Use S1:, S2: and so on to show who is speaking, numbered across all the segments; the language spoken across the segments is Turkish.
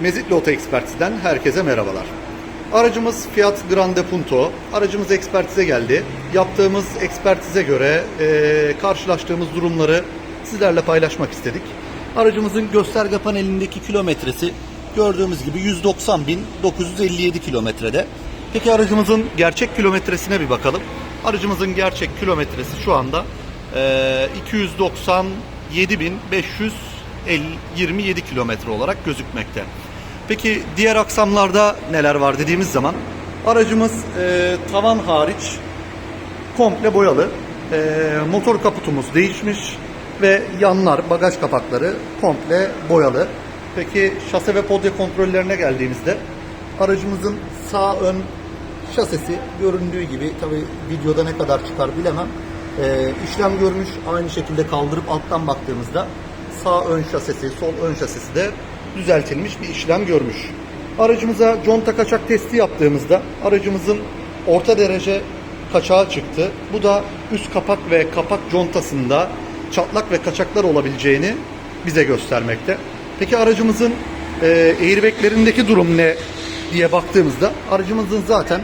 S1: Mezitli Oto Ekspertiz'den herkese merhabalar. Aracımız Fiat Grande Punto. Aracımız ekspertize geldi. Yaptığımız ekspertize göre e, karşılaştığımız durumları sizlerle paylaşmak istedik. Aracımızın gösterge panelindeki kilometresi gördüğümüz gibi 190.957 kilometrede. Peki aracımızın gerçek kilometresine bir bakalım. Aracımızın gerçek kilometresi şu anda e, 297.500 27 kilometre olarak gözükmekte. Peki diğer aksamlarda neler var dediğimiz zaman aracımız e, tavan hariç komple boyalı. E, motor kaputumuz değişmiş ve yanlar, bagaj kapakları komple boyalı. Peki şase ve podya kontrollerine geldiğimizde aracımızın sağ ön şasesi göründüğü gibi tabi videoda ne kadar çıkar bilemem. E, işlem görmüş aynı şekilde kaldırıp alttan baktığımızda sağ ön şasisi, sol ön şasisi de düzeltilmiş bir işlem görmüş. Aracımıza conta kaçak testi yaptığımızda aracımızın orta derece kaçağı çıktı. Bu da üst kapak ve kapak contasında çatlak ve kaçaklar olabileceğini bize göstermekte. Peki aracımızın e, airbaglerindeki durum ne diye baktığımızda aracımızın zaten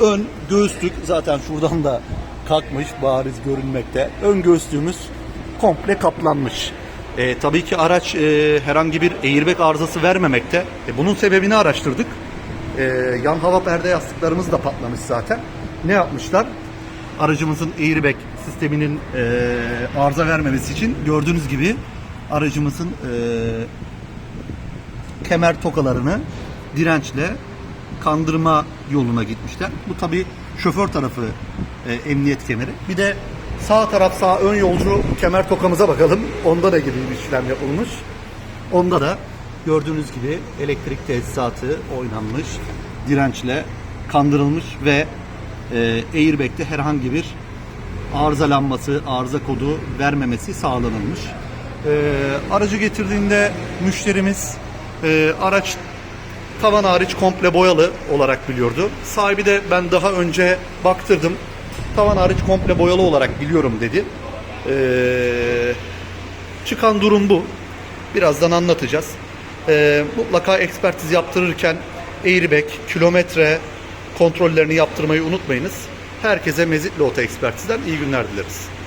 S1: ön göğüslük zaten şuradan da kalkmış bariz görünmekte. Ön göğüslüğümüz komple kaplanmış. E, tabii ki araç e, herhangi bir airbag arızası vermemekte. E, bunun sebebini araştırdık. E, yan hava perde yastıklarımız da patlamış zaten. Ne yapmışlar? Aracımızın airbag sisteminin e, arıza vermemesi için gördüğünüz gibi aracımızın e, kemer tokalarını dirençle kandırma yoluna gitmişler. Bu tabi şoför tarafı e, emniyet kemeri. Bir de sağ taraf sağ ön yolcu kemer tokamıza bakalım. Onda da gibi bir işlem yapılmış. Onda da gördüğünüz gibi elektrik tesisatı oynanmış, dirençle kandırılmış ve e, airbag'de herhangi bir arızalanması, arıza kodu vermemesi sağlanılmış. E, aracı getirdiğinde müşterimiz e, araç tavan hariç komple boyalı olarak biliyordu. Sahibi de ben daha önce baktırdım. Tavan hariç komple boyalı olarak biliyorum dedi. Ee, çıkan durum bu. Birazdan anlatacağız. Ee, mutlaka ekspertiz yaptırırken airbag, kilometre kontrollerini yaptırmayı unutmayınız. Herkese Mezitli Oto Ekspertiz'den iyi günler dileriz.